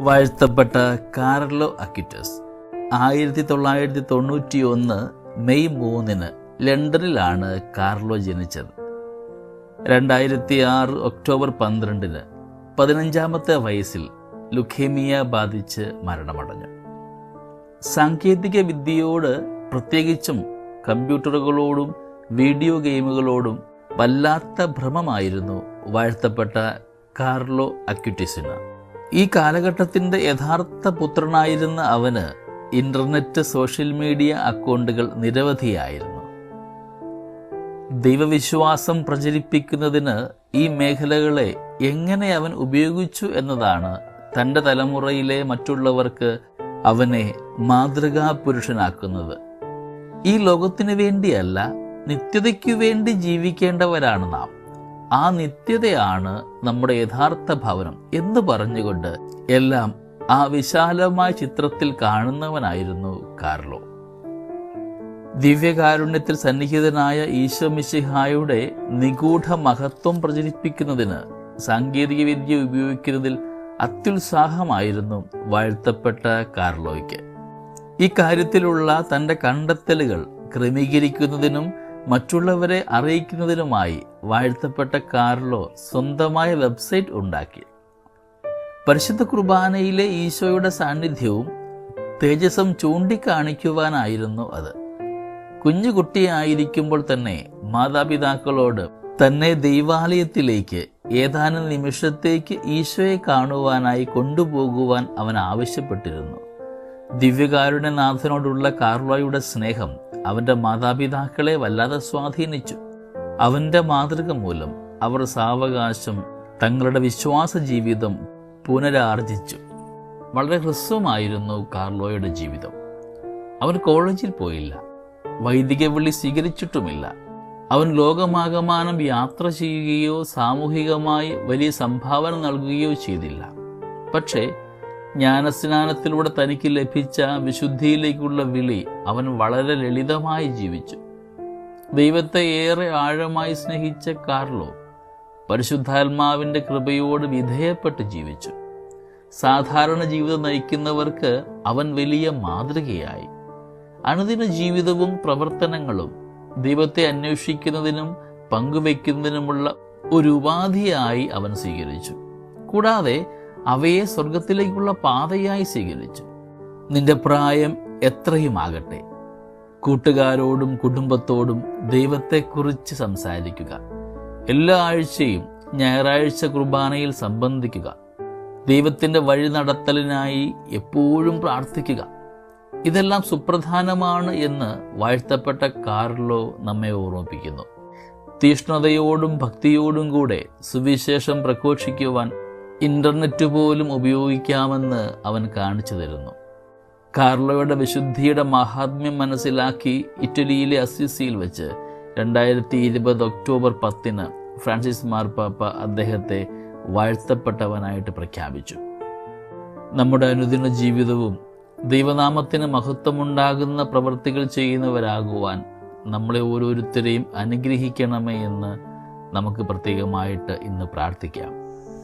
വാഴ്ത്തപ്പെട്ട കാർലോ അക്കിറ്റസ് ആയിരത്തി തൊള്ളായിരത്തി തൊണ്ണൂറ്റി ഒന്ന് മെയ് മൂന്നിന് ലണ്ടനിലാണ് കാർലോ ജനിച്ചത്. രണ്ടായിരത്തി ആറ് ഒക്ടോബർ പന്ത്രണ്ടിന് പതിനഞ്ചാമത്തെ വയസ്സിൽ ലുഖേമിയ ബാധിച്ച് മരണമടഞ്ഞു. സാങ്കേതിക വിദ്യയോട് പ്രത്യേകിച്ചും കമ്പ്യൂട്ടറുകളോടും വീഡിയോ ഗെയിമുകളോടും വല്ലാത്ത ഭ്രമമായിരുന്നു വാഴ്ത്തപ്പെട്ട കാർലോ അക്യുറ്റിസിന് ഈ കാലഘട്ടത്തിന്റെ യഥാർത്ഥ പുത്രനായിരുന്ന അവന് ഇന്റർനെറ്റ് സോഷ്യൽ മീഡിയ അക്കൗണ്ടുകൾ നിരവധിയായിരുന്നു. ദൈവവിശ്വാസം പ്രചരിപ്പിക്കുന്നതിന് ഈ മേഖലകളെ എങ്ങനെ അവൻ ഉപയോഗിച്ചു എന്നതാണ് തന്റെ തലമുറയിലെ മറ്റുള്ളവർക്ക് അവനെ മാതൃകാ പുരുഷനാക്കുന്നത് ഈ ലോകത്തിനു വേണ്ടിയല്ല നിത്യതയ്ക്കു വേണ്ടി ജീവിക്കേണ്ടവരാണ് നാം. ആ നിത്യതയാണ് നമ്മുടെ യഥാർത്ഥ ഭവനം എന്ന് പറഞ്ഞുകൊണ്ട് എല്ലാം ആ വിശാലമായ ചിത്രത്തിൽ കാണുന്നവനായിരുന്നു കാർലോ. ദിവ്യകാരുണ്യത്തിൽ സന്നിഹിതനായ ഈശോ മിശിഹായുടെ നിഗൂഢ മഹത്വം പ്രചരിപ്പിക്കുന്നതിന് സാങ്കേതിക വിദ്യ ഉപയോഗിക്കുന്നതിൽ അത്യുത്സാഹമായിരുന്നു വാഴ്ത്തപ്പെട്ട കാർലോയ്ക്ക്. ഇക്കാര്യത്തിലുള്ള കാര്യത്തിലുള്ള തന്റെ കണ്ടെത്തലുകൾ ക്രമീകരിക്കുന്നതിനും മറ്റുള്ളവരെ അറിയിക്കുന്നതിനുമായി വാഴ്ത്തപ്പെട്ട കാർലോ സ്വന്തമായ വെബ്സൈറ്റ് ഉണ്ടാക്കി. പരിശുദ്ധ കുർബാനയിലെ ഈശോയുടെ സാന്നിധ്യവും തേജസ്സും ചൂണ്ടിക്കാണിക്കുവാനായിരുന്നു അത്. കുഞ്ഞുകുട്ടിയായിരിക്കുമ്പോൾ തന്നെ മാതാപിതാക്കളോട് തന്നെ ദൈവാലയത്തിലേക്ക് ഏതാനും നിമിഷത്തേക്ക് ഈശോയെ കാണുവാനായി കൊണ്ടുപോകുവാൻ അവൻ ആവശ്യപ്പെട്ടിരുന്നു. ദിവ്യകാരുടെ നാഥനോടുള്ള കാർലോയുടെ സ്നേഹം അവന്റെ മാതാപിതാക്കളെ വല്ലാതെ സ്വാധീനിച്ചു. അവന്റെ മാതൃക മൂലം അവർ സാവകാശം തങ്ങളുടെ വിശ്വാസ ജീവിതം പുനരാർജിച്ചു. വളരെ ഹ്രസ്വമായിരുന്നു കാർലോയുടെ ജീവിതം. അവൻ കോളേജിൽ പോയില്ല. വൈദിക വിളി സ്വീകരിച്ചിട്ടുമില്ല. അവൻ ലോകമാകമാനം യാത്ര ചെയ്യുകയോ സാമൂഹികമായി വലിയ സംഭാവന നൽകുകയോ ചെയ്തില്ല. പക്ഷേ ജ്ഞാനസ്നാനത്തിലൂടെ തനിക്ക് ലഭിച്ച വിശുദ്ധിയിലേക്കുള്ള വിളി അവൻ വളരെ ലളിതമായി ജീവിച്ചു. ദൈവത്തെ ഏറെ ആഴമായി സ്നേഹിച്ച കാർലോ പരിശുദ്ധാത്മാവിന്റെ കൃപയോട് വിധേയപ്പെട്ട് ജീവിച്ചു. സാധാരണ ജീവിതം നയിക്കുന്നവർക്ക് അവൻ വലിയ മാതൃകയായി. അനുദിന ജീവിതവും പ്രവർത്തനങ്ങളും ദൈവത്തെ അന്വേഷിക്കുന്നതിനും പങ്കുവെക്കുന്നതിനുമുള്ള ഒരു ഉപാധിയായി അവൻ സ്വീകരിച്ചു. കൂടാതെ അവയെ സ്വർഗത്തിലേക്കുള്ള പാതയായി സ്വീകരിച്ചു. നിന്റെ പ്രായം എത്രയുമാകട്ടെ. കൂട്ടുകാരോടും കുടുംബത്തോടും ദൈവത്തെക്കുറിച്ച് സംസാരിക്കുക. എല്ലാ ആഴ്ചയും ഞായറാഴ്ച കുർബാനയിൽ സംബന്ധിക്കുക. ദൈവത്തിന്റെ വഴി നടത്തലിനായി എപ്പോഴും പ്രാർത്ഥിക്കുക. ഇതെല്ലാം സുപ്രധാനമാണ് എന്ന് വാഴ്ത്തപ്പെട്ട കാർലോ നമ്മെ ഓർമ്മിപ്പിക്കുന്നു. തീഷ്ണതയോടും ഭക്തിയോടും കൂടെ സുവിശേഷം പ്രഘോഷിക്കുവാൻ ഇന്റർനെറ്റ് പോലും ഉപയോഗിക്കാമെന്ന് അവൻ കാണിച്ചു തരുന്നു. കാർലോയുടെ വിശുദ്ധിയുടെ മഹാത്മ്യം മനസ്സിലാക്കി ഇറ്റലിയിലെ അസിസിയിൽ വെച്ച് രണ്ടായിരത്തി ഇരുപത് ഒക്ടോബർ പത്തിന് ഫ്രാൻസിസ് മാർപ്പാപ്പ അദ്ദേഹത്തെ വാഴ്ത്തപ്പെട്ടവനായിട്ട് പ്രഖ്യാപിച്ചു. നമ്മുടെ അനുദിന ജീവിതവും ദൈവനാമത്തിന് മഹത്വമുണ്ടാകുന്ന പ്രവൃത്തികൾ ചെയ്യുന്നവരാകുവാൻ നമ്മളെ ഓരോരുത്തരെയും അനുഗ്രഹിക്കണമേ എന്ന് നമുക്ക് പ്രത്യേകമായിട്ട് ഇന്ന് പ്രാർത്ഥിക്കാം.